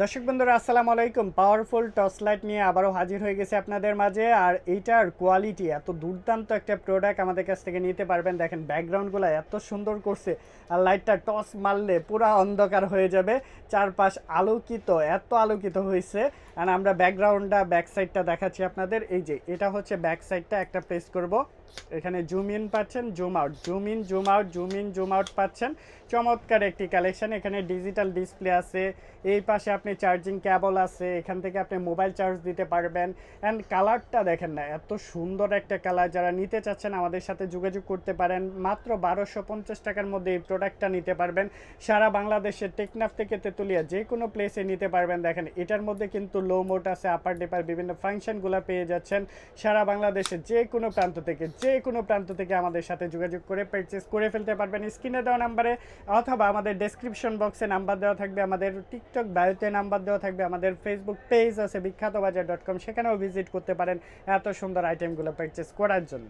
দর্শক বন্ধুরা, আসসালামু আলাইকুম। পাওয়ারফুল টর্চ লাইট নিয়ে আবারও হাজির হয়ে গেছে আপনাদের মাঝে। আর এইটার কোয়ালিটি এত দুর্দান্ত একটা প্রোডাক্ট আমাদের কাছ থেকে নিতে পারবেন। দেখেন ব্যাকগ্রাউন্ডগুলো এত সুন্দর করছে। আর লাইটটা টর্চ মারলে পুরো অন্ধকার হয়ে যাবে। চারপাশ আলোকিত, এত আলোকিত হয়েছে। আর আমরা ব্যাকগ্রাউন্ডটা ব্যাক সাইডটা দেখাচ্ছি আপনাদের। এই যে, এটা হচ্ছে ব্যাক সাইডটা একটা প্রেস করব। এখানে জুম ইন পাচ্ছেন zoom out zoom in zoom out zoom in zoom out পাচ্ছেন। চমৎকার একটি কালেকশন এখানে ডিজিটাল ডিসপ্লে আছে। এই পাশে আপনি চার্জিং ক্যাবল আছে, এখান থেকে আপনি মোবাইল চার্জ দিতে পারবেন। অ্যান্ড কালারটা দেখেন না, এত সুন্দর একটা কালার যারা নিতে চাচ্ছেন, আমাদের সাথে যোগাযোগ করতে পারেন। মাত্র বারোশো পঞ্চাশ টাকার মধ্যে এই প্রোডাক্টটা নিতে পারবেন। সারা বাংলাদেশের টেকনাফ থেকে তেতুলিয়া যে কোনো প্লেসে নিতে পারবেন। দেখেন, এটার মধ্যে কিন্তু লো মোট আছে আপার ডিপার বিভিন্ন ফাংশনগুলো পেয়ে যাচ্ছেন। সারা বাংলাদেশের যে কোনো প্রান্ত থেকে, যে কোনো প্রান্ত থেকে আমাদের সাথে যোগাযোগ করে পারচেস করে ফেলতে পারবেন। স্ক্রিনে দেওয়া নাম্বারে অথবা আমাদের ডেসক্রিপশন বক্সে নাম্বার দেওয়া থাকবে। আমাদের টিকটক বায়োতে নাম্বার দেওয়া থাকবে। আমাদের ফেসবুক পেজ আছে বিখ্যাত বাজার ডট কম সেখানেও ভিজিট করতে পারেন। এত সুন্দর আইটেমগুলো পারচেস করার জন্য।